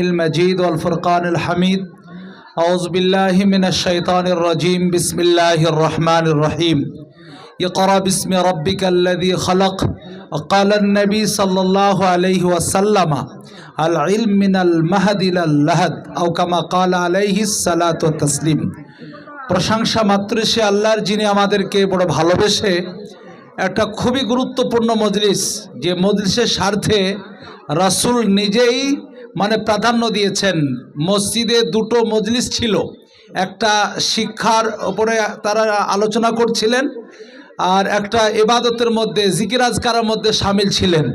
المجيد والفرقان الحميد أعوذ بالله من الشيطان الرجيم بسم الله الرحمن الرحيم اقرأ باسم ربك الذي خلق وقال النبي صلى الله عليه وسلم العلم من المهد إلى اللهد أو كما قال عليه الصلاة والتسليم প্রশংসা মাত্র সে আল্লাহর যিনি আমাদেরকে বড় ভালোবেসে একটা খুবই গুরুত্বপূর্ণ মজলিস যে মজলিসের স্বার্থে রাসূল নিজেই মানে প্রাধান্য দিয়েছেন। মসজিদে দুটো মজলিস ছিল। একটা শিক্ষার ওপরে তারা আলোচনা করছিলেন আর একটা এবাদতের মধ্যে জিকিরাজকারের মধ্যে সামিল ছিলেন।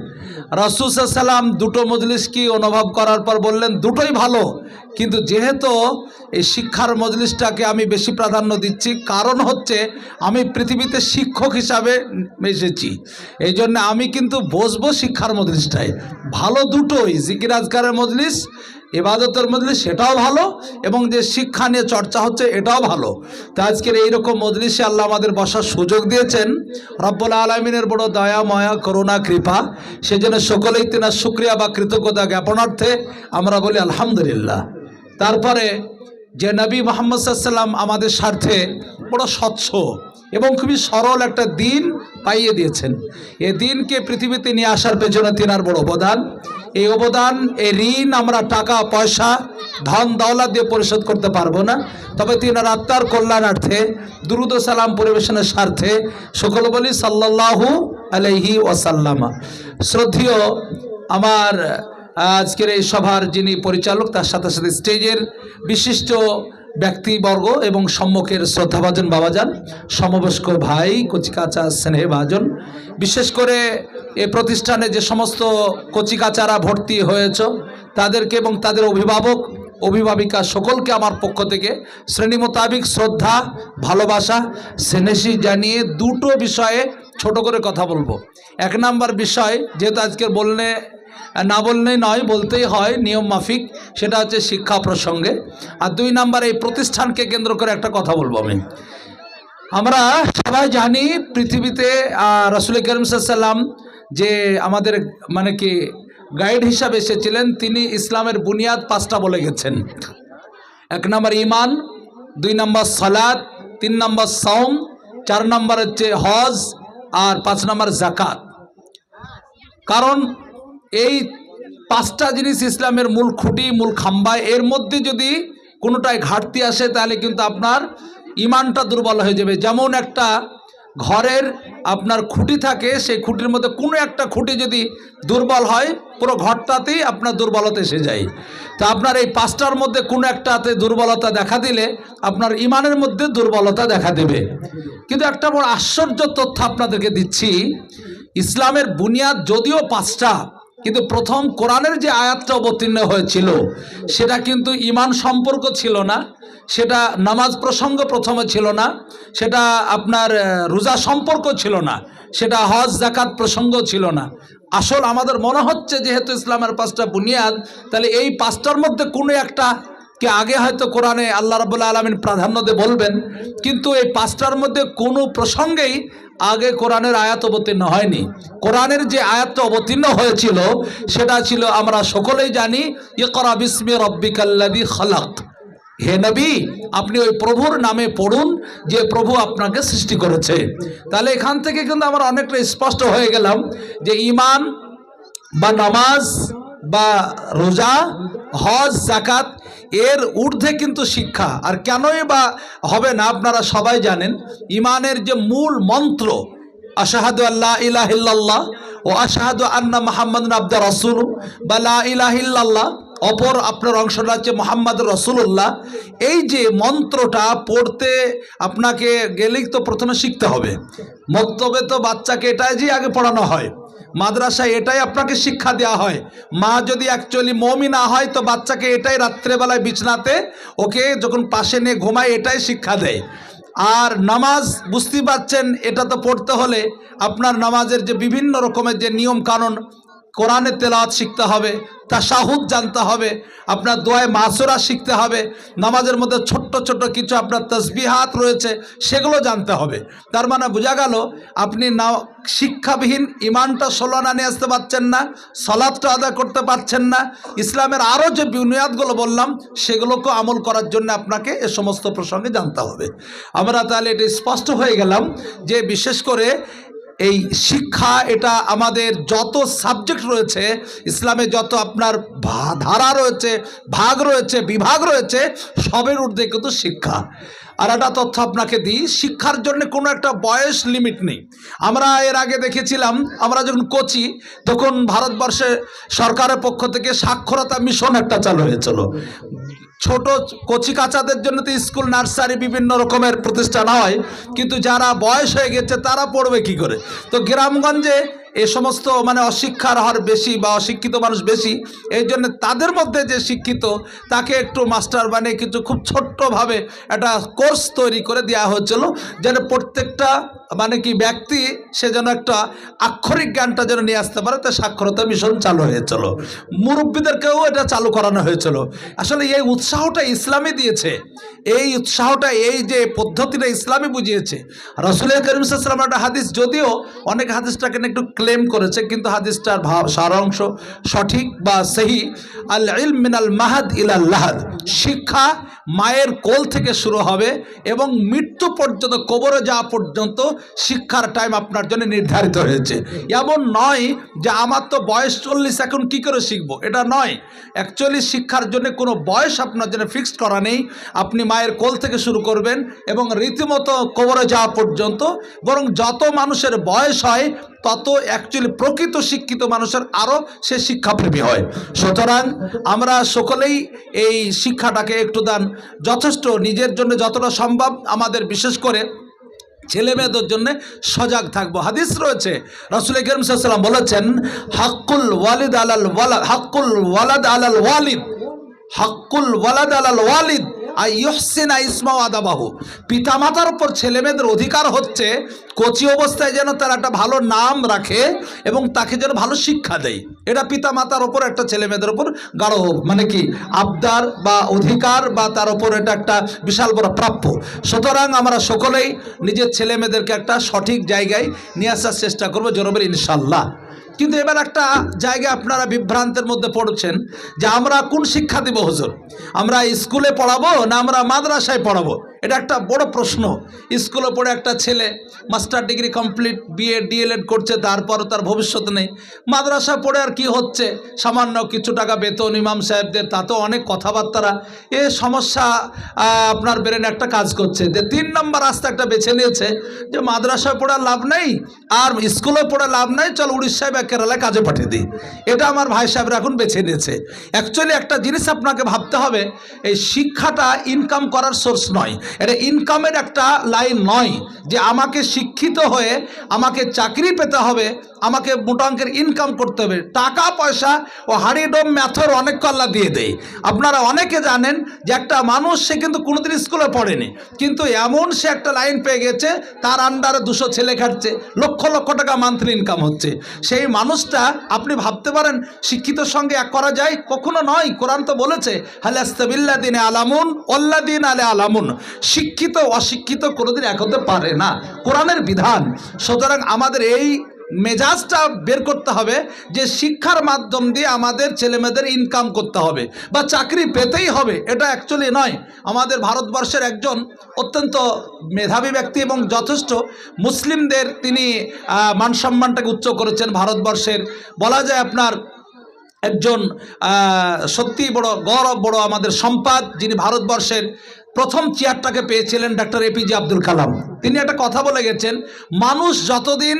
রাসুল সাল্লাম দুটো মজলিস কি অনুভব করার পর বললেন, দুটোই ভালো। কিন্তু যেহেতু এই শিক্ষার মজলিসটাকে আমি বেশি প্রাধান্য দিচ্ছি, কারণ হচ্ছে আমি পৃথিবীতে শিক্ষক হিসাবে এসেছি। এই জন্য আমি কিন্তু বসবো শিক্ষার মজলিসটাই ভালো দুটোই জিকিরাজগারের মজলিস এবাদতের মজলিস সেটাও ভালো এবং যে শিক্ষা নিয়ে চর্চা হচ্ছে এটাও ভালো। তো আজকের এইরকম মজলিসে আল্লাহ আমাদের বসার সুযোগ দিয়েছেন। রব্বুল আলমিনের বড় দয়া, ময়া, করুণা, কৃপা। সেজন্য সকলেই তেনার শুক্রিয়া বা কৃতজ্ঞতা জ্ঞাপনার্থে আমরা বলি আলহামদুলিল্লাহ। তারপরে যে নবী মোহাম্মদ সাল্লাম আমাদের স্বার্থে বড় স্বচ্ছ এবং খুবই সরল একটা দিন পাইয়ে দিয়েছেন। এ দিনকে পৃথিবীতে নিয়ে আসার পেছনে তিনার বড় অবদান। এই অবদান, এই ঋণ আমরা টাকা, পয়সা, ধন, দৌলত দিয়ে পরিশোধ করতে পারব না। তবে তিনার আত্মার কল্যাণার্থে দ্রুত সালাম পরিবেশনের স্বার্থে সকল বলি সাল্লাল্লাহু আলাইহি ওয়াসাল্লামা। শ্রদ্ধেয় আমার আজকের এই সভার যিনি পরিচালক, তার সাথে সাথে স্টেজের বিশিষ্ট ব্যক্তিবর্গ এবং সম্মুখের শ্রদ্ধাভাজন বাবাজান, সমবয়স্ক ভাই, কচিকাচা স্নেহে ভাজন বিশেষ করে এ প্রতিষ্ঠানে যে সমস্ত কচিকাচারা ভর্তি হয়েছ, তাদেরকে এবং তাদের অভিভাবক, অভিভাবিকা সকলকে আমার পক্ষ থেকে শ্রেণি মোতাবিক শ্রদ্ধা, ভালোবাসা সেনেসি জানিয়ে দুটো বিষয়ে ছোট করে কথা বলব। এক নাম্বার বিষয়, যেহেতু আজকের বললে না বললেই নয়, বলতেই হয়, নিয়ম মাফিক, সেটা হচ্ছে শিক্ষা প্রসঙ্গে। আর দুই নাম্বার, এই প্রতিষ্ঠানকে কেন্দ্র করে একটা কথা বলব আমি। আমরা সবাই জানি পৃথিবীতে রসুল করিম সাল্লাম যে আমাদের মানে কি, গাইড হিসাবে এসেছিলেন, তিনি ইসলামের বুনিয়াদ পাঁচটা বলে গেছেন। এক নম্বর ইমান দুই নম্বর সালাদ তিন নম্বর সৌম চার নম্বর হচ্ছে হজ, আর পাঁচ নম্বর জাকাত কারণ এই পাঁচটা জিনিস ইসলামের মূল খুঁটি, মূল খাম্বা। এর মধ্যে যদি কোনোটায় ঘাটতি আসে, তাহলে কিন্তু আপনার ইমানটা দুর্বল হয়ে যাবে। যেমন একটা ঘরের আপনার খুঁটি থাকে, সেই খুঁটির মধ্যে কোনো একটা খুঁটি যদি দুর্বল হয়, পুরো ঘরটাতেই আপনার দুর্বলতা এসে যায়। তো আপনার এই পাঁচটার মধ্যে কোনো একটাতে দুর্বলতা দেখা দিলে, আপনার ইমানের মধ্যে দুর্বলতা দেখা দেবে। কিন্তু একটা বড় আশ্চর্য তথ্য আপনাদেরকে দিচ্ছি, ইসলামের বুনিয়াদ যদিও পাঁচটা কিন্তু প্রথম কোরআনের যে আয়াতটা অবতীর্ণ হয়েছিল, সেটা কিন্তু ইমান সম্পর্ক ছিল না, সেটা নামাজ প্রসঙ্গ প্রথমে ছিল না, সেটা আপনার রোজা সম্পর্ক ছিল না, সেটা হজ জাকাত প্রসঙ্গ ছিল না। আসল আমাদের মনে হচ্ছে যেহেতু ইসলামের পাঁচটা বুনিয়াদ, তাহলে এই পাঁচটার মধ্যে কোনো একটা কে আগে হয়তো কোরআনে আল্লাহ রবুল্লা আলমিন প্রাধান্য দিয়ে বলবেন, কিন্তু এই পাঁচটার মধ্যে কোনো প্রসঙ্গেই আগে কোরআনের আয়াত অবতীর্ণ হয়নি। কোরআনের যে আয়াতটা অবতীর্ণ হয়েছিল, সেটা ছিল আমরা সকলেই জানি, ইকরা বিস্মি রব্বিকাল্লাদি খালাক। হে নবী, আপনি ওই প্রভুর নামে পড়ুন, যে প্রভু আপনাকে সৃষ্টি করেছে। তাহলে এখান থেকে কিন্তু আমরা অনেকটা স্পষ্ট হয়ে গেলাম যে ইমান বা নামাজ বা রোজা, হজ জাকাত এর ঊর্ধ্বে কিন্তু শিক্ষা। আর কেনই বা হবে না আপনারা সবাই জানেন, ইমানের যে মূল মন্ত্র, আশাহাদু আল্লাহ ইলাহিল্লাহ ও আশাহাদু আন্না মোহাম্মদ আব্দা রসুল, বা লা ইলাহিল্লাহ অপর আপনার অংশটা হচ্ছে মোহাম্মদ রসুল্লাহ এই যে মন্ত্রটা পড়তে আপনাকে গেলেই তো প্রথমে শিখতে হবে। মক্তবে তো বাচ্চাকে এটাই যে আগে পড়ানো হয়। মাদ্রাসায় এটাই আপনাকে শিক্ষা দেওয়া হয়। মা যদি অ্যাকচুয়ালি মমি না হয়, তো বাচ্চাকে এটাই রাত্রেবেলায় বিছনাতে ওকে যখন পাশে নিয়ে ঘুমায়, এটাই শিক্ষা দেয়। আর নামাজ বুঝতেই পারছেন, এটা তো পড়তে হলে আপনার নামাজের যে বিভিন্ন রকমের যে নিয়ম কানুন কোরআনের তেলাওয়াত শিখতে হবে, তাশাহুদ জানতে হবে, আপনার দোয়ায় মাসুরা শিখতে হবে, নামাজের মধ্যে ছোট্ট ছোট্ট কিছু আপনার তসবিহাত রয়েছে, সেগুলো জানতে হবে। তার মানে বোঝা গেল, আপনি না শিক্ষাবিহীন ইমানটা ষোলনা নিয়ে আসতে পারছেন না সলাদটা আদায় করতে পারছেন না, ইসলামের আরও যে বুনিয়াদগুলো বললাম, সেগুলোকে আমল করার জন্য আপনাকে এ সমস্ত প্রসঙ্গে জানতে হবে। আমরা তাহলে এটা স্পষ্ট হয়ে গেলাম যে বিশেষ করে এই শিক্ষা এটা আমাদের যত সাবজেক্ট রয়েছে, ইসলামে যত আপনার ধারা রয়েছে, ভাগ রয়েছে, বিভাগ রয়েছে, সবের ঊর্ধ্বে কিন্তু শিক্ষা। আর একটা তথ্য আপনাকে দিই, শিক্ষার জন্য কোনো একটা বয়স লিমিট নেই। আমরা এর আগে দেখেছিলাম, আমরা যখন কোচি, তখন ভারতবর্ষে সরকারের পক্ষ থেকে সাক্ষরতা মিশন একটা চালু হয়েছিল। ছোট কচি কাচাদের জন্য তো স্কুল, নার্সারি বিভিন্ন রকমের প্রতিষ্ঠান হয়। কিন্তু যারা বয়স হয়ে গেছে তারা পড়বে কি করে? তো গ্রামগঞ্জে এ সমস্ত মানে অশিক্ষার হার বেশি বা অশিক্ষিত মানুষ বেশি, এই জন্য তাদের মধ্যে যে শিক্ষিত, তাকে একটু মাস্টার বানিয়ে কিছু খুব ছোট্টভাবে একটা কোর্স তৈরি করে দেওয়া হয়েছিল, যেন প্রত্যেকটা মানে কি ব্যক্তি সে যেন একটা আক্ষরিক জ্ঞানটা যেন নিয়ে আসতে পারে তা সাক্ষরতা মিশন চালু হয়েছিল। মুরব্বীদেরকেও এটা চালু করানো হয়েছিল। আসলে এই উৎসাহটা ইসলামই দিয়েছে। এই উৎসাহটা, এই যে পদ্ধতিটা ইসলামই বুঝিয়েছে। রসুল করিম সাল্লাম একটা হাদিস, যদিও অনেক হাদিসটাকে একটু ক্লেম করেছে, কিন্তু হাদিসটার ভাব সারাংশ সঠিক বা সেহি। আল ইল মিনাল মাহাদ ইলাল লাহাদ, শিক্ষা মায়ের কোল থেকে শুরু হবে এবং মৃত্যু পর্যন্ত কবরে যাওয়া পর্যন্ত শিক্ষার টাইম আপনার জন্য নির্ধারিত হয়েছে। এমন নয় যে আমার তো বয়স চল্লিশ, এখন কি করে শিখব? এটা নয়। অ্যাকচুয়ালি শিক্ষার জন্য কোনো বয়স আপনার জন্য ফিক্সড করা নেই। আপনি মায়ের কোল থেকে শুরু করবেন এবং রীতিমতো কবরে যাওয়া পর্যন্ত, বরং যত মানুষের বয়স হয়, তত অ্যাকচুয়ালি প্রকৃত শিক্ষিত মানুষের আরও সে শিক্ষাপ্রেমী হয়। সুতরাং আমরা সকলেই এই শিক্ষাটাকে একটু দান যথেষ্ট, নিজের জন্য যতটা সম্ভব আমাদের বিশেষ করে ছেলে মেয়েদের জন্য সজাগ থাকব। হাদিস রয়েছে রসুল করিম সাল্লাম বলেছেন, হাক্কুল ওয়ালিদ আলাল ওয়ালা, হাক্কুল ওয়ালাদ আলাল ওয়ালিদ, হাক্কুল ওয়ালাদ আলাল ওয়ালিদ। আর ইহসিন ইসমাও আদাবাহু। পিতামাতার উপর ছেলেমেয়েদের অধিকার হচ্ছে কচি অবস্থায় যেন তার একটা ভালো নাম রাখে এবং তাকে যেন ভালো শিক্ষা দেয়। এটা পিতামাতার ওপর একটা ছেলেমেয়েদের ওপর গাঢ় মানে কি? আবদার বা অধিকার বা তার ওপর এটা একটা বিশাল বড় প্রাপ্য। সুতরাং আমরা সকলেই নিজের ছেলেমেয়েদেরকে একটা সঠিক জায়গায় নিয়ে আসার চেষ্টা করব জনবের ইনশাল্লাহ কিন্তু এবার একটা জায়গায় আপনারা বিভ্রান্তের মধ্যে পড়ছেন যে আমরা কোন শিক্ষা দিব হুজুর? আমরা স্কুলে পড়াবো না আমরা মাদ্রাসায় পড়াবো? এটা একটা বড় প্রশ্ন। স্কুলে পড়ে একটা ছেলে master degree complete, BA, DElEd করছে, তারপরও তার ভবিষ্যৎ নেই। মাদ্রাসা পড়ে আর কি হচ্ছে? সামান্য কিছু টাকা বেতন ইমাম সাহেবদের তাতেও অনেক কথাবার্তারা। এ সমস্যা আপনার ব্রেন একটা কাজ করছে। যে তিন নম্বর রাস্তা একটা বেছে নিয়েছে যে মাদ্রাসায় পড়ার লাভ নেই, আর স্কুলে পড়ে লাভ নেই, চল উড়িষ্যায় বা কেরালায় কাজে পাঠিয়ে দিই। এটা আমার ভাই সাহেবরা এখন বেছে নিয়েছে। অ্যাকচুয়ালি একটা জিনিস আপনাকে ভাবতে হবে, এই শিক্ষাটা ইনকাম করার সোর্স নয়। এটা ইনকামের একটা লাইন নয় যে আমাকে শিক্ষিত হয়ে আমাকে চাকরি পেতে হবে আমাকে মোটা অঙ্কের ইনকাম করতে হবে। টাকা, পয়সা ও হাড়িডোম ম্যাথর অনেক কল্লা দিয়ে দেয়। আপনারা অনেকে জানেন যে একটা মানুষ, সে কিন্তু কোনোদিন স্কুলে পড়েনি। কিন্তু এমন সে একটা লাইন পেয়ে গেছে, তার আন্ডারে দুশো ছেলে খাটছে, লক্ষ লক্ষ টাকা মান্থলি ইনকাম হচ্ছে। সেই মানুষটা, আপনি ভাবতে পারেন শিক্ষিতর সঙ্গে এক করা যায়? কখনো নয়। কোরআন তো বলেছে হালাস্তাবিল্লা দিনে আলামুন অল্লা দিন আলে আলামুন। শিক্ষিত, অশিক্ষিত কোনোদিন এক হতে পারে না। কোরআনের বিধান। সুতরাং আমাদের এই মেজাজটা বের করতে হবে যে শিক্ষার মাধ্যম দিয়ে আমাদের ছেলেমেয়েদের ইনকাম করতে হবে বা চাকরি পেতেই হবে এটা অ্যাকচুয়ালি নয়। আমাদের ভারতবর্ষের একজন অত্যন্ত মেধাবী ব্যক্তি এবং যথেষ্ট মুসলিমদের তিনি আহ, মান সম্মানটাকে উচ্চ করেছেন ভারতবর্ষের। বলা যায় আপনার একজন সত্যি বড় গৌরব বড় আমাদের সম্পাদ যিনি ভারতবর্ষের প্রথম চেয়ারটাকে পেয়েছিলেন ডাক্তার এপিজে আব্দুল কালাম। তিনি একটা কথা বলে গেছেন, মানুষ যতদিন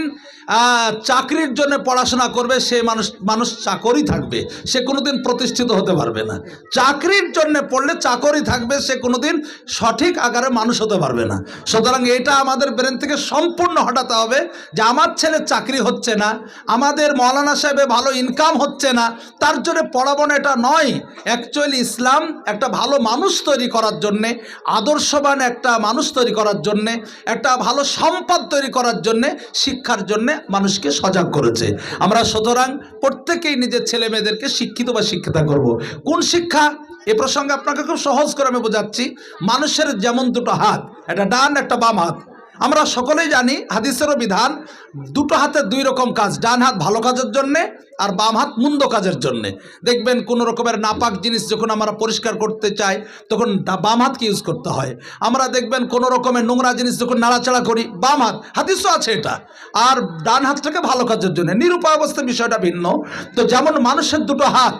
চাকরির জন্য পড়াশোনা করবে, সে মানুষ মানুষ চাকরি থাকবে, সে কোনোদিন প্রতিষ্ঠিত হতে পারবে না। চাকরির জন্য পড়লে চাকরি থাকবে, সে কোনোদিন সঠিক আকারে মানুষ হতে পারবে না। সুতরাং এটা আমাদের ব্রেন থেকে সম্পূর্ণ হটাতে হবে যে আমার ছেলে চাকরি হচ্ছে না, আমাদের মৌলানা সাহেবে ভালো ইনকাম হচ্ছে না, তার জন্য পড়াবো এটা নয়। অ্যাকচুয়ালি ইসলাম একটা ভালো মানুষ তৈরি করার জন্যে আদর্শবান একটা মানুষ তৈরি করার জন্যে, একটা ভালো সম্পদ তৈরি করার জন্যে, শিক্ষার জন্যে মানুষকে সজাগ করেছে। আমরা সুতরাং প্রত্যেকেই নিজের ছেলে মেয়েদেরকে শিক্ষিত বা শিক্ষিতা করব। কোন শিক্ষা? এ প্রসঙ্গে আপনাকে খুব সহজ করে আমি বোঝাচ্ছি। মানুষের যেমন দুটো হাত, একটা ডান, একটা বাম হাত। আমরা সকলেই জানি হাদিসেরও বিধান, দুটো হাতের দুই রকম কাজ, ডান হাত ভালো কাজের জন্যে আর বাম হাত মন্দ কাজের জন্যে। দেখবেন কোনো রকমের নাপাক জিনিস যখন আমরা পরিষ্কার করতে চাই, তখন বাম হাতকে ইউজ করতে হয়। আমরা দেখবেন কোনো রকমের নোংরা জিনিস যখন নাড়াচাড়া করি, বাম হাত, হাদিসও আছে এটা। আর ডান হাতটাকে ভালো কাজের জন্য। নিরুপায় অবস্থায় বিষয়টা ভিন্ন। তো যেমন মানুষের দুটো হাত,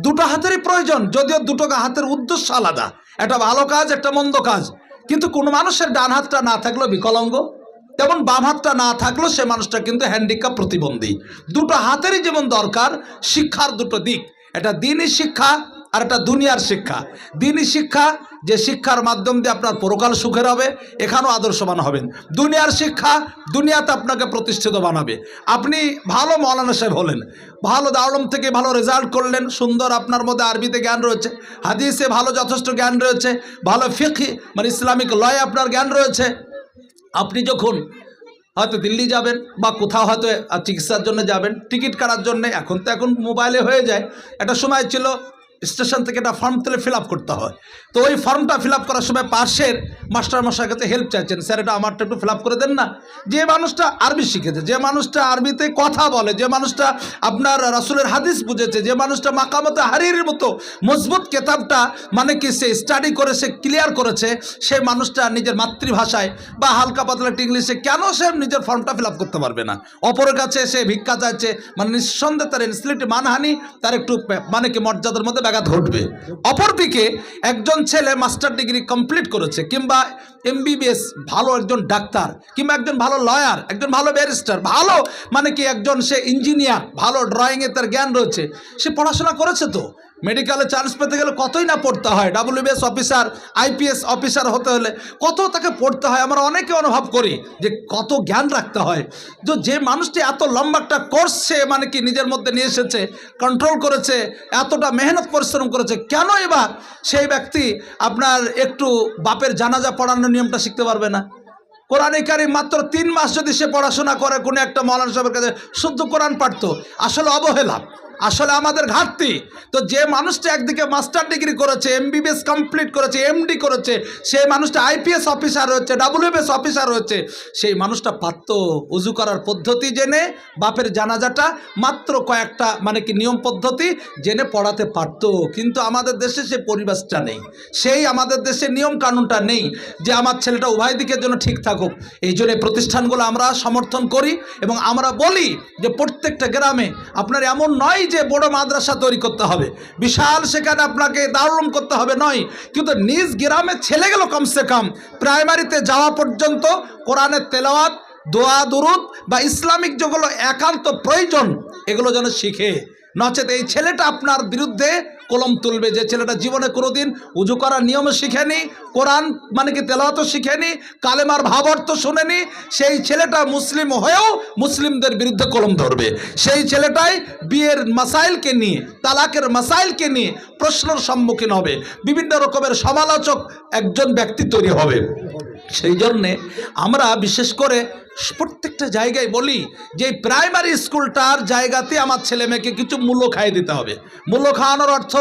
দুটো হাতেরই প্রয়োজন, যদিও দুটো হাতের উদ্দেশ্য আলাদা। একটা ভালো কাজ, একটা মন্দ কাজ। কিন্তু কোনো মানুষের ডান হাতটা না থাকলেও বিকলাঙ্গ, তেমন বাম হাতটা না থাকলেও সে মানুষটা কিন্তু হ্যান্ডিক্যাপ প্রতিবন্ধী। দুটো হাতেরই যেমন দরকার, শিক্ষার দুটো দিক। এটা দিনই শিক্ষা আর একটা দুনিয়ার শিক্ষা। দিনই শিক্ষা, যে শিক্ষার মাধ্যম দিয়ে আপনার পরকাল সুখের হবে, এখানেও আদর্শবান হবেন। দুনিয়ার শিক্ষা দুনিয়াতে আপনাকে প্রতিষ্ঠিত বানাবে। আপনি ভালো মৌলানা সাহেব হলেন, ভালো দাওলম থেকে ভালো রেজাল্ট করলেন, সুন্দর আপনার মধ্যে আরবিতে জ্ঞান রয়েছে, হাদিসে ভালো যথেষ্ট জ্ঞান রয়েছে, ভালো ফিকি মানে ইসলামিক লয় আপনার জ্ঞান রয়েছে। আপনি যখন হয়তো দিল্লি যাবেন বা কোথাও হয়তো চিকিৎসার জন্য যাবেন, টিকিট কাটার জন্য, এখন তো এখন মোবাইলে হয়ে যায়। একটা সময় ছিল স্টেশন থেকে একটা ফর্ম তুলে ফিল করতে হয়। তো ওই ফর্মটা ফিল করার সময় পাশের মাস্টার মশাই কাছে হেল্প চাইছেন, স্যার, এটা আমারটা একটু ফিল করে দেন না। যে মানুষটা আরবি শিখেছে, যে মানুষটা আরবিতে কথা বলে, যে মানুষটা আপনার রাসুলের হাদিস বুঝেছে, যে মানুষটা মাকামতে হারির মতো মজবুত কেতাবটা মানে কি সে স্টাডি করে, সে ক্লিয়ার করেছে, সে মানুষটা নিজের মাতৃভাষায় বা হালকা পাতলা একটা ইংলিশে কেন সে নিজের ফর্মটা ফিল করতে পারবে না? অপরের কাছে সে ভিক্ষা চাইছে মানে নিঃসন্দেহে তার ইনসিলিটি মানহানি, তার একটু মানে কি মর্যাদার মধ্যে ব্যাঘাত ঘটবে অপরদিকে একজন ছেলে মাস্টার ডিগ্রি কমপ্লিট করেছে কিংবা এমবিবিএস ভালো একজন ডাক্তার কিংবা একজন ভালো লয়ার, একজন ভালো ব্যারিস্টার, ভালো মানে কি একজন সে ইঞ্জিনিয়ার, ভালো ড্রয়িংয়ে তার জ্ঞান রয়েছে। সে পড়াশোনা করেছে তো? মেডিকেলে চান্স পেতে গেলে কতই না পড়তে হয়? ডাব্লিউবিএস অফিসার আইপিএস অফিসার হতে হলে কত তাকে পড়তে হয়? আমরা অনেকে অনুভব করি যে কত জ্ঞান রাখতে হয়। তো যে মানুষটি এত লম্বা একটা কোর্স সে মানে কি নিজের মধ্যে নিয়ে এসেছে কন্ট্রোল করেছে, এতটা মেহনত পরিশ্রম করেছে, কেন এবার সেই ব্যক্তি আপনার একটু বাপের জানাজা পড়ানোর নিয়মটা শিখতে পারবে না? কোরআনে মাত্র তিন মাস যদি সে পড়াশোনা করে, কোনো একটা মৌলানা সাহেবের কাছে শুদ্ধ কোরআন পারতো আসলে অবহেলা। আসলে আমাদের ঘাটতি। তো যে মানুষটা একদিকে মাস্টার ডিগ্রি করেছে এমবিবিএস কমপ্লিট করেছে এমডি করেছে, সেই মানুষটা আইপিএস অফিসার হচ্ছে ডাব্লিউবিএস অফিসার হচ্ছে, সেই মানুষটা পারত উজু করার পদ্ধতি জেনে, বাপের জানাজাটা মাত্র কয়েকটা মানে কি নিয়ম পদ্ধতি জেনে পড়াতে পারতো। কিন্তু আমাদের দেশে সে পরিবেশটা নেই। সেই আমাদের দেশে নিয়ম কানুনটা নেই যে আমার ছেলেটা উভয় দিকের জন্য ঠিক থাকুক। এই জন্য প্রতিষ্ঠানগুলো আমরা সমর্থন করি এবং আমরা বলি যে প্রত্যেকটা গ্রামে আপনার এমন নয় যে বড় মাদ্রাসা তৈরি করতে হবে। বিশাল সেখানে আপনাকে দারুণ করতে হবে, নয়। কিন্তু নিজ গ্রামে ছেলে গেল কমসে কম প্রাইমারিতে যাওয়া পর্যন্ত কোরআনের তেলাওয়াত, দোয়া, দুরুদ বা ইসলামিক যেগুলো একান্ত প্রয়োজন, এগুলো যেন শিখে। নচেত এই ছেলেটা আপনার বিরুদ্ধে কলম তুলবে, যে ছেলেটা জীবনে কোনোদিন উজু করার নিয়ম শিখেনি, কোরআন মানে কি তেলাওয়াতও শিখেনি, কালেমার ভাবার্থ শোনেনি, সেই ছেলেটা মুসলিম হয়েও মুসলিমদের বিরুদ্ধে কলম ধরবে। সেই ছেলেটাই বিয়ের মাসাইলকে নিয়ে, তালাকের মাসাইলকে নিয়ে প্রশ্নের সম্মুখীন হবে। বিভিন্ন রকমের সমালোচক একজন ব্যক্তি তৈরি হবে। সেই জন্যে আমরা বিশেষ করে প্রত্যেকটা জায়গায় বলি যে প্রাইমারি স্কুলটার জায়গাতে আমার ছেলে মেয়েকে কিছু মূল্য খাইয়ে দিতে হবে। মূল্য খাওয়ানোর অর্থ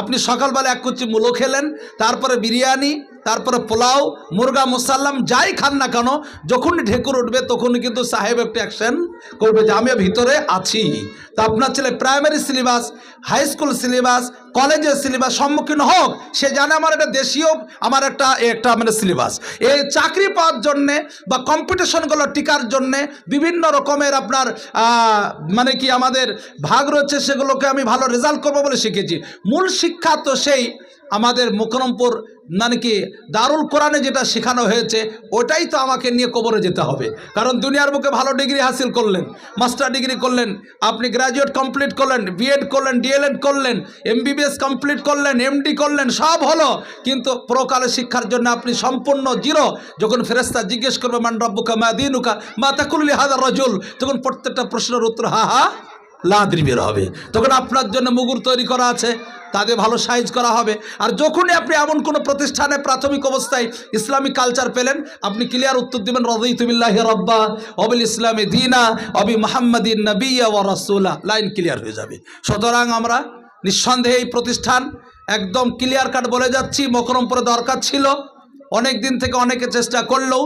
আপনি সকালবেলা এক কুচি মূল্য খেলেন, তারপরে বিরিয়ানি, তারপরে পোলাও, মুরগা, মুসাল্লাম যাই খান না কেন যখনই ঢেকুর উঠবে তখন কিন্তু সাহেব একটু অ্যাকশন করবে যে আমি ভিতরে আছি। তা আপনার ছেলে primary syllabus high school syllabus কলেজের সিলেবাস সম্মুখীন হোক, সে জানে আমার একটা দেশীয়, আমার একটা একটা মানে সিলেবাস এই চাকরি পাওয়ার জন্যে বা কম্পিটিশনগুলো টিকার জন্যে বিভিন্ন রকমের আপনার মানে কি আমাদের ভাগ রয়েছে, সেগুলোকে আমি ভালো রেজাল্ট করব বলে শিখেছি। মূল শিক্ষা তো সেই আমাদের মুকরমপুর মানে কি দারুল কোরআনে যেটা শেখানো হয়েছে, ওটাই তো আমাকে নিয়ে কবরে যেতে হবে। কারণ দুনিয়ার বুকে ভালো ডিগ্রি হাসিল করলেন, মাস্টার ডিগ্রি করলেন, আপনি গ্র্যাজুয়েট কমপ্লিট করলেন, বিএড করলেন, ডিএলএড করলেন, এমবিবিএস কমপ্লিট করলেন, এমডি করলেন, সব হলো। কিন্তু প্রকালে শিক্ষার জন্য আপনি সম্পূর্ণ জিরো। যখন ফেরেস্তা জিজ্ঞেস করবে, মান রব্বুকা মা দিনুকা? মা তাকুল্লি হাদার রজুল? তখন প্রত্যেকটা প্রশ্নের উত্তর, হা হা লাদ্রি বের হবে। তখন আপনার জন্য মুগুর তৈরি করা আছে তাদের ভালো সাইজ করা হবে। আর যখনই আপনি এমন কোনো প্রতিষ্ঠানে প্রাথমিক অবস্থায় ইসলামিক কালচার পেলেন, আপনি ক্লিয়ার উত্তর দিবেন রদিতুবিল্লাহ রব্বা, অবিল ইসলামী দিনা, অবি মোহাম্মদিন নবিয়া ও রসুল্লাহ লাইন ক্লিয়ার হয়ে যাবে। সুতরাং আমরা নিঃসন্দেহে এই প্রতিষ্ঠান একদম ক্লিয়ার কাট বলে যাচ্ছি মকরমপুরে দরকার ছিল। অনেক দিন থেকে অনেকে চেষ্টা করলেও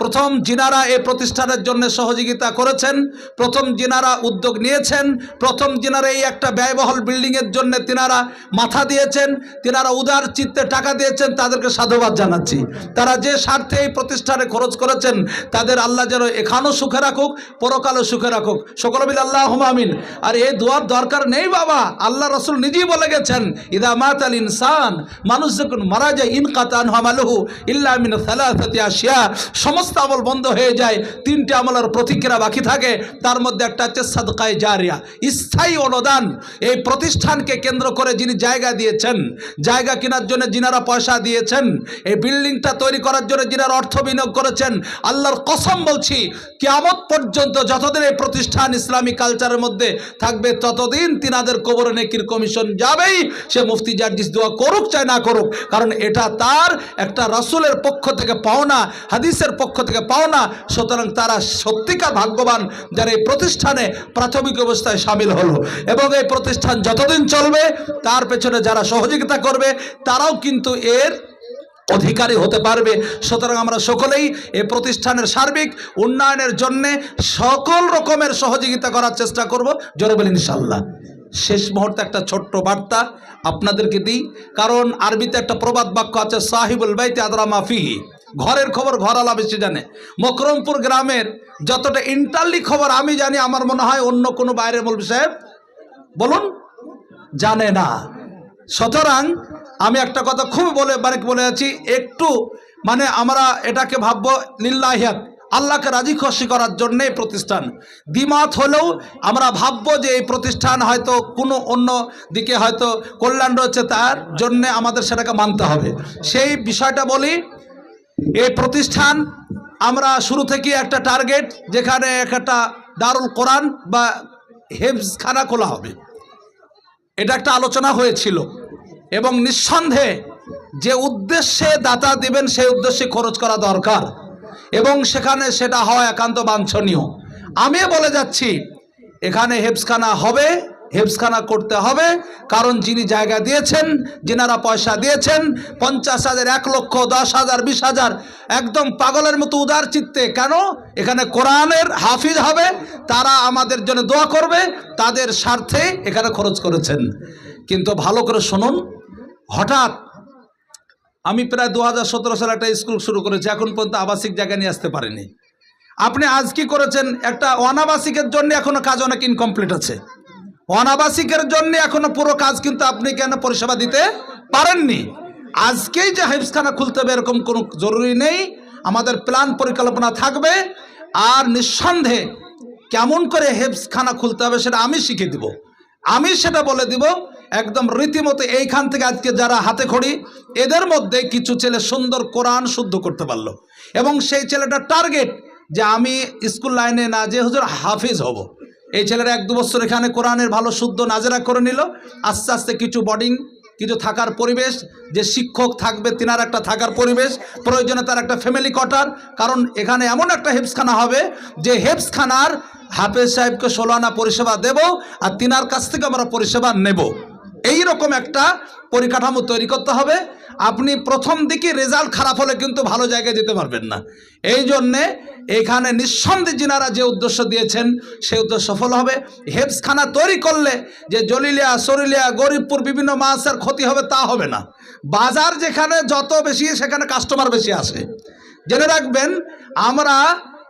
প্রথম জিনারা এই প্রতিষ্ঠানের জন্য সহযোগিতা করেছেন, প্রথম জিনারা উদ্যোগ নিয়েছেন, প্রথম জিনারা এই একটা ব্যয়বহুল বিল্ডিংয়ের জন্য তিনারা মাথা দিয়েছেন, তিনারা উদার চিত্তে টাকা দিয়েছেন, তাদেরকে সাধুবাদ জানাচ্ছি। তারা যে স্বার্থে এই প্রতিষ্ঠানে খরচ করেছেন, তাদের আল্লাহ যেন এখানেও সুখে রাখুক, পরকালও সুখে রাখুক। সকল মিল আল্লাহ আমিন। আর এই দোয়ার দরকার নেই বাবা, আল্লাহ রসুল নিজেই বলে গেছেন, ইদা মাত আল ইনসান, মানুষ যখন মারা যায়, ইন ইল্লা আশিয়া সমস্ত আমল বন্ধ হয়ে যায়, তিনটে আমলের প্রতিক্রিয়া বাকি থাকে, তার মধ্যে একটা হচ্ছে সাদকায় জারিয়া, স্থায়ী অনুদান। এই প্রতিষ্ঠানকে কেন্দ্র করে যিনি জায়গা দিয়েছেন, জায়গা কেনার জন্য যিনারা পয়সা দিয়েছেন, এই বিল্ডিংটা তৈরি করার জন্য যিনারা অর্থ বিনিয়োগ করেছেন, আল্লাহর কসম বলছি, কিয়ামত পর্যন্ত যতদিন এই প্রতিষ্ঠান ইসলামী কালচারের মধ্যে থাকবে, ততদিন তিনাদের কবর নেকির কমিশন যাবেই, সে মুফতি জার্জিস দোয়া করুক চাই না করুক, কারণ এটা তার একটা রাসূলের পক্ষ থেকে পাওনা, হাদিসের পক্ষ থেকে পাও না, সুতরাং তারা সত্যিকার ভাগ্যবান যারা এই প্রতিষ্ঠানে প্রাথমিক অবস্থায় সামিল হলো। এবং এই প্রতিষ্ঠান যতদিন চলবে, তার পেছনে যারা সহযোগিতা করবে, তারাও কিন্তু এর অধিকারী হতে পারবে। সুতরাং আমরা সকলেই এই প্রতিষ্ঠানের সার্বিক উন্নয়নের জন্যে সকল রকমের সহযোগিতা করার চেষ্টা করব। জোরবেল ইনশাল্লাহ শেষ মুহূর্তে একটা ছোট্ট বার্তা আপনাদেরকে দিই। কারণ আরবিতে একটা প্রবাদ বাক্য আছে, সাহিবুল বাইতে আদরা মাফিহি ঘরের খবর ঘরালা বেশি জানে। মকরমপুর গ্রামের যতটা ইন্টারলি খবর আমি জানি, আমার মনে হয় অন্য কোনো বাইরের মৌলবি সাহেব বলুন, জানে না। সুতরাং আমি একটা কথা খুব বলে বারেক বলে আছি একটু মানে আমরা এটাকে ভাববো লিল্লাহিয়াত আল্লাহকে রাজি খুশি করার জন্য এই প্রতিষ্ঠান। দ্বিমাত হলেও আমরা ভাববো যে এই প্রতিষ্ঠান হয়তো কোনো অন্য দিকে হয়তো কল্যাণ রয়েছে, তার জন্য আমাদের সেটাকে মানতে হবে। সেই বিষয়টা বলি এই প্রতিষ্ঠান আমরা শুরু থেকে একটা টার্গেট যেখানে একটা দারুল কোরআন বা হেফজখানা খোলা হবে। এটা একটা আলোচনা হয়েছিল এবং নিঃসন্দেহে যে উদ্দেশ্যে দাতা দিবেন সেই উদ্দেশ্যে খরচ করা দরকার এবং সেখানে সেটা হওয়া একান্ত বাঞ্ছনীয়। আমি বলে যাচ্ছি, এখানে হেফসখানা হবে হেফসখানা করতে হবে। কারণ যিনি জায়গা দিয়েছেন, যিনারা পয়সা দিয়েছেন, পঞ্চাশ হাজার, এক লক্ষ, দশ হাজার, বিশ হাজার, একদম পাগলের মতো উদার চিত্তে কেন? এখানে কোরআনের হাফিজ হবে, তারা আমাদের জন্য দোয়া করবে, তাদের স্বার্থে এখানে খরচ করেছেন। কিন্তু ভালো করে শুনুন, হঠাৎ আমি প্রায় দু হাজার সতেরো সালে একটা স্কুল শুরু করেছি, এখন পর্যন্ত আবাসিক জায়গা নিয়ে আসতে পারিনি। আপনি আজ কি করেছেন? একটা অনাবাসিকের জন্য এখনও কাজ অনেক ইনকমপ্লিট আছে। অনাবাসিকের জন্য এখনও পুরো কাজ কিন্তু আপনি কেন পরিষেবা দিতে পারেননি? আজকেই যে হেফসখানা খুলতে হবে এরকম কোনো জরুরি নেই। আমাদের প্ল্যান পরিকল্পনা থাকবে। আর নিঃসন্দেহে কেমন করে হেফসখানা খুলতে হবে সেটা আমি শিখে দিব। আমি সেটা বলে দিব, একদম রীতিমতো এইখান থেকে আজকে যারা হাতে খড়ি, এদের মধ্যে কিছু ছেলে সুন্দর কোরআন শুদ্ধ করতে পারল। এবং সেই ছেলেটার টার্গেট যে আমি স্কুল লাইনে না যে হুজুর হাফিজ হব। এই ছেলেরা এক দু বছর এখানে কোরআনের ভালো শুদ্ধ নাজেরা করে নিল। আস্তে আস্তে কিছু বোর্ডিং কিছু থাকার পরিবেশ, যে শিক্ষক থাকবে তিনার একটা থাকার পরিবেশ, প্রয়োজনে তার একটা ফ্যামিলি কোয়ার্টার কারণ এখানে এমন একটা হেফসখানা হবে যে হেফসখানার হাফেজ সাহেবকে ষোলো আনা পরিষেবা দেব আর তিনার কাছ থেকে আমরা পরিষেবা নেব। এই রকম একটা পরিকাঠামো তৈরি করতে হবে। আপনি প্রথম দিকে রেজাল্ট খারাপ হলে কিন্তু ভালো জায়গায় যেতে পারবেন না। এই জন্যে এখানে নিঃসন্দেহে জিনারা যে উদ্দেশ্য দিয়েছেন, সেই উদ্দেশ্য সফল হবে। হেফসখানা তৈরি করলে যে জলিলিয়া, সরিলিয়া, গরিবপুর বিভিন্ন মাছের ক্ষতি হবে, তা হবে না। বাজার যেখানে যত বেশি, সেখানে কাস্টমার বেশি আসে। জেনে রাখবেন, আমরা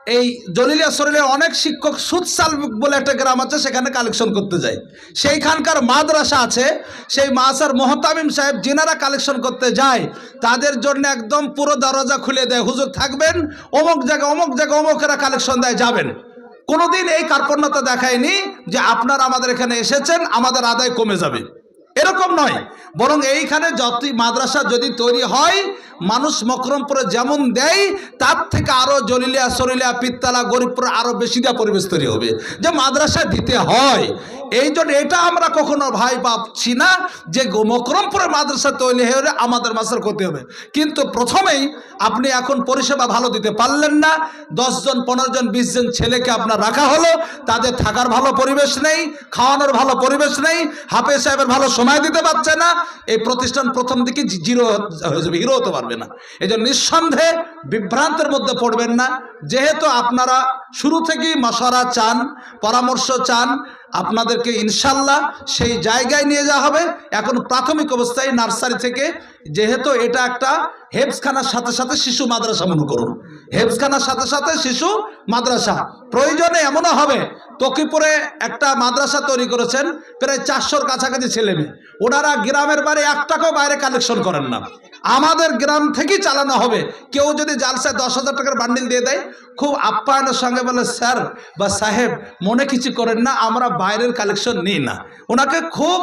এই জলিলিয়া শরীরে অনেক শিক্ষক সুৎসাল বলে একটা গ্রাম আছে, সেখানে কালেকশন করতে যায়। সেইখানকার মাদ্রাসা আছে, সেই মাসার মোহতামিম সাহেব যিনারা কালেকশন করতে যায়, তাদের জন্য একদম পুরো দরজা খুলে দেয়। হুজুর থাকবেন, অমুক জায়গা অমুক জায়গা অমুকেরা কালেকশন দেয়, যাবেন। কোনোদিন এই কার্পণ্যতা দেখায়নি যে আপনারা আমাদের এখানে এসেছেন, আমাদের আদায় কমে যাবে। এরকম নয়। বরং এইখানে যত মাদ্রাসা যদি তৈরি হয়, মানুষ মকরমপুরে যেমন দেয়, তার থেকে আরও জলিলিয়া, সরিলিয়া, পিত্তালা, গরিবপুরে আরও বেশি দেওয়া পরিবেশ তৈরি হবে। যে মাদ্রাসা দিতে হয়, এই জন্য এটা আমরা কখনো ভাই পাচ্ছি না যে মকরমপুরে মাদ্রাসা তৈরি হলে আমাদের মাসার করতে হবে। কিন্তু প্রথমেই আপনি এখন পরিষেবা ভালো দিতে পারলেন না। দশজন পনেরো জন, বিশ জন ছেলেকে আপনার রাখা হলো। তাদের থাকার ভালো পরিবেশ নেই, খাওয়ানোর ভালো পরিবেশ নেই, হাফেজ সাহেবের ভালো সময় দিতে পারছে না, এই প্রতিষ্ঠান প্রথম দিকে জিরো হয়ে যাবে, হিরো হতে পারবে না। এই জন্য নিঃসন্দেহে বিভ্রান্তের মধ্যে পড়বেন না। যেহেতু আপনারা শুরু থেকেই মশারা চান, পরামর্শ চান, আপনাদেরকে ইনশাল্লাহ সেই জায়গায় নিয়ে যাওয়া হবে। এখন প্রাথমিক অবস্থায় নার্সারি থেকে যেহেতু এটা একটা হেফসখানার সাথে সাথে শিশু মাদ্রাসা মনে করুন। হেফসখানার সাথে সাথে শিশু মাদ্রাসা। প্রয়োজনে এমনও হবে তকিপুরে একটা মাদ্রাসা তৈরি করেছেন, প্রায় চারশোর কাছাকাছি ছেলে মেয়ে। ওনারা গ্রামের বাড়ি এক টাকাও বাইরে কালেকশন করেন না। আমাদের গ্রাম থেকেই চালানো হবে। কেউ যদি জালসায় দশ হাজার টাকার বান্ডিল দিয়ে দেয়, খুব আপ্যায়নের সঙ্গে বলে, স্যার বা সাহেব, মনে কিছু করেন না, আমরা বাইরের কালেকশন নিই না। ওনাকে খুব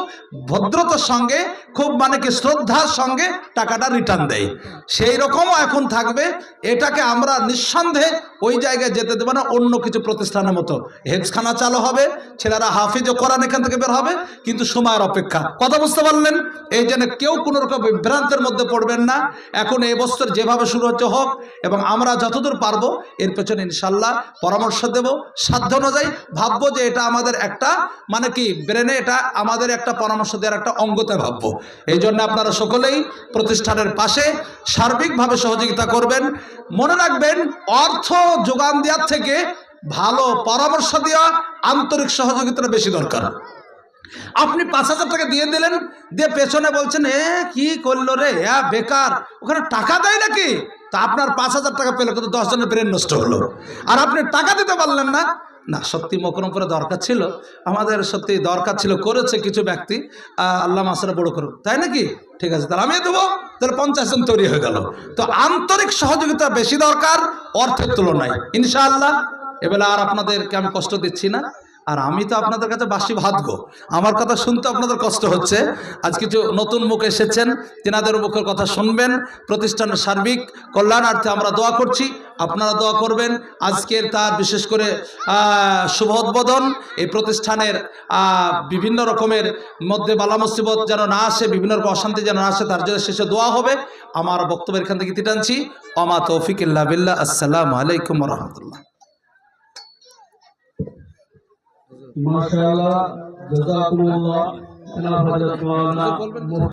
ভদ্রতার সঙ্গে, খুব মানে কি শ্রদ্ধার সঙ্গে টাকাটা রিটার্ন দেয়। সেই রকমও এখন থাকবে। এটাকে আমরা নিঃসন্দেহে ওই জায়গায় যেতে দেবো না, অন্য কিছু প্রতিষ্ঠানের মতো। হেফসখানা চালু হবে, ছেলেরা হাফিজ ও কোরআন এখান থেকে বের হবে, কিন্তু সময়ের অপেক্ষা। কথা বুঝতে পারলেন? এই জন্য কেউ কোনো রকম বিভ্রান্তের মধ্যে পড়বেন না। এখন এই বছর যেভাবে শুরু হচ্ছে হোক, এবং আমরা যতদূর পারব, এর পেছনে ইনশাল্লাহ পরামর্শ দেব, সাধ্য অনুযায়ী। ভাববো যে এটা আমাদের একটা মানে কি, ব্রেনে এটা আমাদের একটা পরামর্শ দেওয়ার একটা অঙ্গতে ভাববো। এই জন্য আপনারা সকলেই প্রতিষ্ঠানের পাশে সার্বিকভাবে সহযোগিতা করবেন। মনে রাখবেন, অর্থ যোগান দেওয়ার থেকে ভালো পরামর্শ দেওয়া আন্তরিক সহযোগিতাটা বেশি দরকার। আপনি পাঁচ হাজার টাকা দিয়ে দিলেন, দিয়ে পেছনে বলছেন, এ, কি করল রে? হ্যাঁ বেকার। ওখানে টাকা দেয় নাকি? তা আপনার পাঁচ হাজার টাকা পেলে কিন্তু দশ জনের ব্রেন নষ্ট হলো। আর আপনি টাকা দিতে পারলেন না। না, সত্যি মকরমপুরে দরকার ছিল। আমাদের সত্যি দরকার ছিল, করেছে কিছু ব্যক্তি। আল্লাহ মাসারা বড় করুক। তাই নাকি? ঠিক আছে, তাহলে আমি দেবো। তাহলে পঞ্চাশ জন তৈরি হয়ে গেল। তো আন্তরিক সহযোগিতা বেশি দরকার, অর্থের তুলনায়। ইনশাআল্লাহ। এবেলা আর আপনাদেরকে আমি কষ্ট দিচ্ছি না। আর আমি তো আপনাদের কাছে বাসি ভাত গো আমার কথা শুনতে আপনাদের কষ্ট হচ্ছে। আজ কিছু নতুন মুখ এসেছেন, তেনাদের মুখের কথা শুনবেন। প্রতিষ্ঠানের সার্বিক কল্যাণার্থে আমরা দোয়া করছি। আপনারা দোয়া করবেন। আজকের তার বিশেষ করে শুভ উদ্বোধন। এই প্রতিষ্ঠানের বিভিন্ন রকমের মধ্যে বালা মুসিবত যেন না আসে, বিভিন্ন রকম অশান্তি যেন না আসে, তার জন্য শেষে দোয়া হবে। আমার বক্তব্য এখান থেকে তিটানছি অমা তৌফিক বিল্লাহ। আসসালামু আলাইকুম রহমতুল্লাহ। মাশাআল্লাহ জাযাকুমুল্লাহ